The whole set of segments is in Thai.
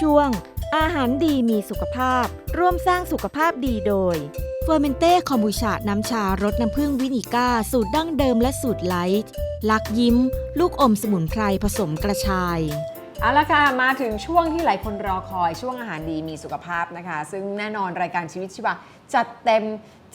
ช่วง อาหารดีมีสุขภาพ ร่วมสร้างสุขภาพดีโดยเฟอร์เมนเต้คอมบูชา น้ำชารสน้ำผึ้งวินิก้า สูตรดั้งเดิมและสูตรไลท์ ลักยิ้ม ลูกอมสมุนไพรผสมกระชาย เอาละค่ะ มาถึงช่วงที่หลายคนรอคอยช่วงอาหารดีมีสุขภาพนะคะ ซึ่งแน่นอนรายการชีวิตชีวาจัดเต็ม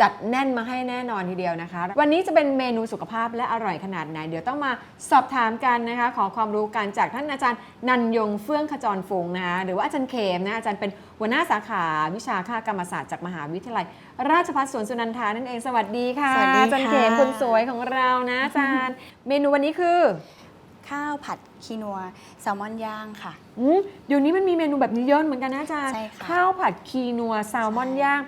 จัดแน่นมาให้แน่นอนทีเดียวนะคะ วันนี้จะเป็นเมนูสุขภาพและอร่อยขนาดไหน เดี๋ยวต้องมาสอบถามกันนะคะ ขอความรู้กันจากท่านอาจารย์นันยงเฟื่องขจรฟงนะคะหรือว่าอาจารย์เขมนะอาจารย์เป็นหัวหน้าสาขาวิชาค่ากรรมศาสตร์จากมหาวิทยาลัย ราชภัฏสวนสุนันทานั่นเองสวัสดีค่ะสวัสดีอาจารย์เขมค่ะคนสวยของเรานะอาจารย์ เมนูวันนี้คือ ข้าวผัดคีนัวแซลมอนย่างค่ะ อืมเดี๋ยวนี้มันมีเมนูแบบนี้เยอะเหมือนกันนะอาจารย์ ใช่ค่ะ ข้าวผัดคีนัวแซลมอนใช่ย่าง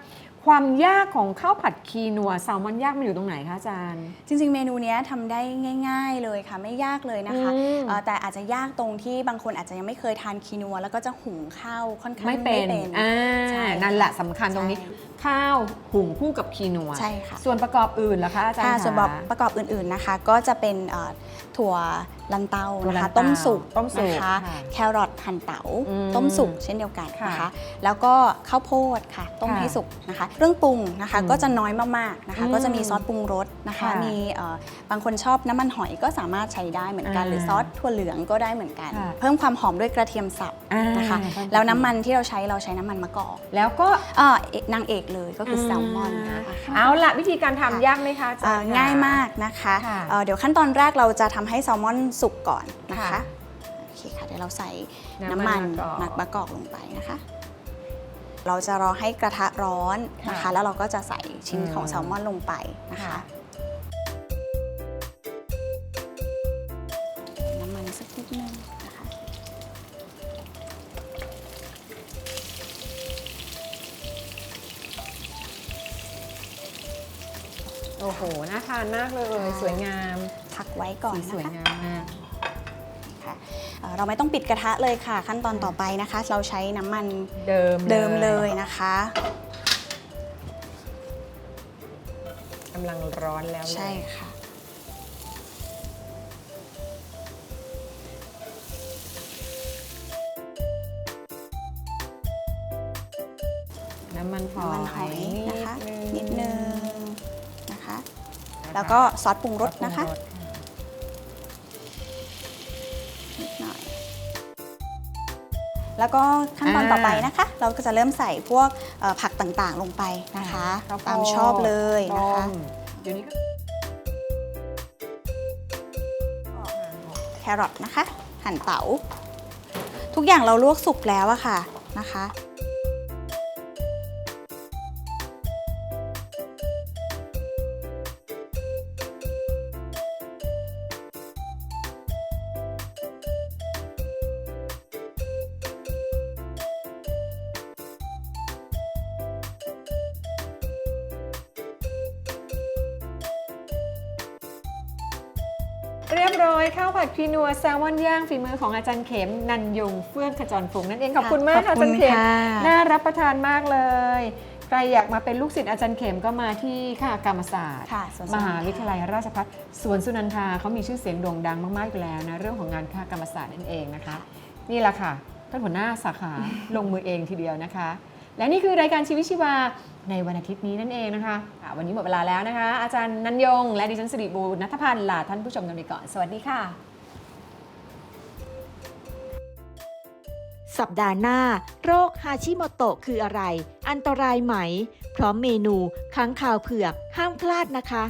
ความยากของข้าวผัดคีนัวแซลมอนย่างมันอยู่ตรงไหนคะอาจารย์ จริง ๆ เมนูเนี้ยทำได้ง่าย ๆเลยค่ะ ไม่ยากเลยนะคะอืมเอ่อแต่อาจจะยากตรงที่บางคนอาจจะยังไม่เคยทานคีนัว แล้วก็จะหุงข้าวค่อนข้างไม่เป็นอ่าใช่นั่นแหละสำคัญตรงนี้ ใช่ ข้าวหุงคู่กับคีนัว ใช่ค่ะ ส่วนประกอบอื่นล่ะคะอาจารย์ค่ะคะส่วนประกอบอื่นๆนะคะ ก็จะเป็นเอ่อถั่วลันเตาถั่วลันะนคะเตาต้มสุกต้มสุกนะคะค่ะแครอทหั่นเตา๋าอืมต้มสุกเช่นเดียวกันนะค่ะคะ แล้วก็ข้าวโพดค่ะ ต้มค่ะให้สุกนะคะ เครื่องปรุงนะคะอืมก็จะน้อยมากๆนะคะอืมก็จะมีซอสปรุงรสนะคะค่ะมีเอ่อบางคนชอบน้ำมันหอยก็สามารถใช้ได้เหมือนกันอ่าหรือซอสถั่วเหลืองก็ได้เหมือนกันค่ะเพิ่มความหอมด้วยกระเทียมสับอ่านนะคะเพิ่มกระเทียมแล้วน้ำมันที่เราใช้เราใช้น้ำมันมะกอกแล้วก็อ่านางเอกเลยก็คือแซลมอนนะคะ เอาละวิธีการค่ะทำยากไหมคะอาจาอ่ารย์คะง่ายมากนะคะค่ะเอ่อเดี๋ยวขั้นตอนแรกเราจะทำให้แซลมอนสุกก่อนนะคะค่ะโอเคค่ะเดี๋ยวเราใส่น้ำน้ำมัมันนมะกอกหมักมะกอกลงไปนะคะ เราจะรอให้กระทะร้อนนะค่ะคะ แล้วเราก็จะใส่ชิ้นของอืมแซลมอนลงไปนะคะ ค่ะ โอ้โห น่าทานมากเลย สวยงาม พักไว้ก่อนสีนะสวยคะงามมาก ค่ะเอ่อเราไม่ต้องปิดกระทะเลยค่ะ ขั้นตอนต่อไปนะคะ เราใช้น้ำมันเดิมเดิมเลยนะคะ กำลังร้อนแล้วเลยใช่ค่ะ น้ำมันหอยน้ำมันหอยนะคะ นินิดดนึนึง แล้วก็ซอสปรุงรสนะคะปรุงรสนิดหน่อยแล้วก็ขั้นตอนต่อไปนะคะ เราก็จะเริ่มใส่พวกเอ่อผักต่างๆลงไปนะคะข้วโพดตามชอบเลยนะคะต้มเดี๋ยวนี้ก็แครอทนะคะ หั่นเต๋าทุกอย่างเราลวกสุกแล้วอะค่ะนะคะ เรียบร้อยข้าวผัดพีนัวแซลมอนย่างฝีมือของอาจารย์เข็มนันยงเฟื่องขจรฟงนั่นเองขอบคุณมากค่ะขอาอบจารคุณย์เข็มค่ะน่ารับประทานมากเลยใครอยากมาเป็นลูกศิษย์อาจารย์เข็มก็มาที่ค่ากรรมศาสตร์ค่ะสวนมสนุนหาวิทยาลัยราชภัฏสวนสุนันทาเขามีชื่อเสียงโด่งดังมากๆอยู่แล้วนะเรื่องของงานค่ากรรมศาสตร์นั่นเองนะคะ นี่แหละค่ะท่านหัวหน้าสาขาลงมือเองทีเดียวนะคะ และนี่คือรายการชีวิตชีวาในวันอาทิตย์นี้นั่นเองนะคะค่ะวันนี้หมดเวลาแล้วนะคะ อาจารย์นันยง และดิฉันสิริบูรณัฐพันธ์ลาท่านผู้ชมกันไปก่อน สวัสดีค่ะ สัปดาห์หน้า โรคฮาชิโมโตะคืออะไร อันตรายไหม พร้อมเมนูค้างคาวเผือก ห้ามพลาดนะคะ